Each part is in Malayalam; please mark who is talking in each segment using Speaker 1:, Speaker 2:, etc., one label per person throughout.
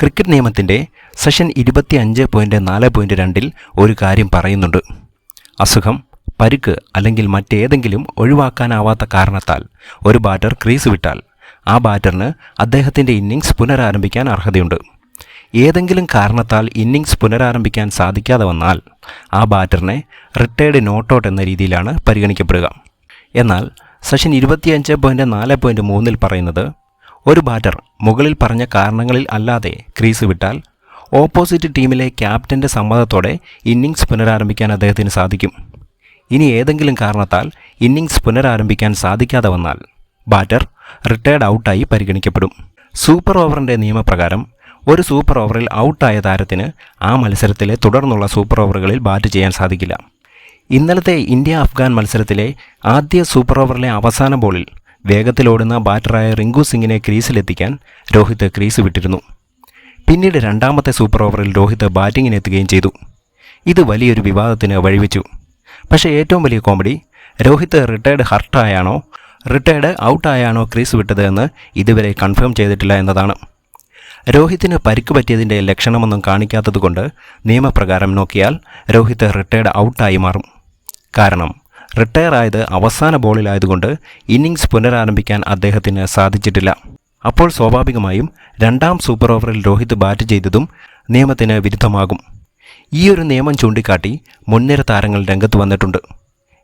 Speaker 1: ക്രിക്കറ്റ് നിയമത്തിന്റെ സെഷൻ ഇരുപത്തി അഞ്ച് പോയിന്റ് നാല് പോയിന്റ് രണ്ടിൽ ഒരു കാര്യം പറയുന്നുണ്ട്. അസുഖം പരുക്ക് അല്ലെങ്കിൽ മറ്റേതെങ്കിലും ഒഴിവാക്കാനാവാത്ത കാരണത്താൽ ഒരു ബാറ്റർ ക്രീസ് വിട്ടാൽ ആ ബാറ്ററിന് അദ്ദേഹത്തിന്റെ ഇന്നിങ്സ് പുനരാരംഭിക്കാൻ അർഹതയുണ്ട്. ഏതെങ്കിലും കാരണത്താൽ ഇന്നിങ്സ് പുനരാരംഭിക്കാൻ സാധിക്കാതെ വന്നാൽ ആ ബാറ്ററിനെ റിട്ടയർഡ് നോട്ട് ഔട്ട് എന്ന രീതിയിലാണ് പരിഗണിക്കപ്പെടുക. എന്നാൽ സെഷൻ ഇരുപത്തിയഞ്ച് പോയിന്റ് നാല് പോയിന്റ് മൂന്നിൽ പറയുന്നത് ഒരു ബാറ്റർ മുകളിൽ പറഞ്ഞ കാരണങ്ങളിൽ അല്ലാതെ ക്രീസ് വിട്ടാൽ ഓപ്പോസിറ്റ് ടീമിലെ ക്യാപ്റ്റന്റെ സമ്മതത്തോടെ ഇന്നിങ്സ് പുനരാരംഭിക്കാൻ അദ്ദേഹത്തിന് സാധിക്കും. ഇനി ഏതെങ്കിലും കാരണത്താൽ ഇന്നിങ്സ് പുനരാരംഭിക്കാൻ സാധിക്കാതെ വന്നാൽ ബാറ്റർ റിട്ടയർഡ് ഔട്ടായി പരിഗണിക്കപ്പെടും. സൂപ്പർ ഓവറിന്റെ നിയമപ്രകാരം ഒരു സൂപ്പർ ഓവറിൽ ഔട്ടായ താരത്തിന് ആ മത്സരത്തിലെ തുടർന്നുള്ള സൂപ്പർ ഓവറുകളിൽ ബാറ്റ് ചെയ്യാൻ സാധിക്കില്ല. ഇന്നലത്തെ ഇന്ത്യ അഫ്ഗാൻ മത്സരത്തിലെ ആദ്യ സൂപ്പർ ഓവറിലെ അവസാന ബോളിൽ വേഗത്തിലോടുന്ന ബാറ്ററായ റിങ്കു സിംഗിനെ ക്രീസിലെത്തിക്കാൻ രോഹിത് ക്രീസ് വിട്ടിരുന്നു. പിന്നീട് രണ്ടാമത്തെ സൂപ്പർ ഓവറിൽ രോഹിത് ബാറ്റിങ്ങിനെത്തുകയും ചെയ്തു. ഇത് വലിയൊരു വിവാദത്തിന് വഴിവെച്ചു. പക്ഷേ ഏറ്റവും വലിയ കോമഡി രോഹിത് റിട്ടയർഡ് ഹർട്ടായാണോ റിട്ടയർഡ് ഔട്ടായാണോ ക്രീസ് വിട്ടത് എന്ന് ഇതുവരെ കൺഫേം ചെയ്തിട്ടില്ല എന്നതാണ്. രോഹിത്തിന് പരിക്ക് പറ്റിയതിന്റെ ലക്ഷണമൊന്നും കാണിക്കാത്തതുകൊണ്ട് നിയമപ്രകാരം നോക്കിയാൽ രോഹിത് റിട്ടയർഡ് ഔട്ടായി മാറും. കാരണം റിട്ടയർ ആയത് അവസാന ബോളിലായതുകൊണ്ട് ഇന്നിങ്സ് പുനരാരംഭിക്കാൻ അദ്ദേഹത്തിന് സാധിച്ചിട്ടില്ല. അപ്പോൾ സ്വാഭാവികമായും രണ്ടാം സൂപ്പർ ഓവറിൽ രോഹിത് ബാറ്റ് ചെയ്തതും നിയമത്തിന് വിരുദ്ധമാകും. ഈ ഒരു നിയമം ചൂണ്ടിക്കാട്ടി മുൻനിര താരങ്ങൾ രംഗത്ത് വന്നിട്ടുണ്ട്.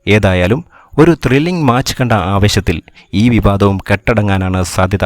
Speaker 1: ഏതായാലും ഒരു ത്രില്ലിംഗ് മാച്ച് കണ്ട ആവേശത്തിൽ ഈ വിവാദവും കെട്ടടങ്ങാനാണ് സാധ്യത.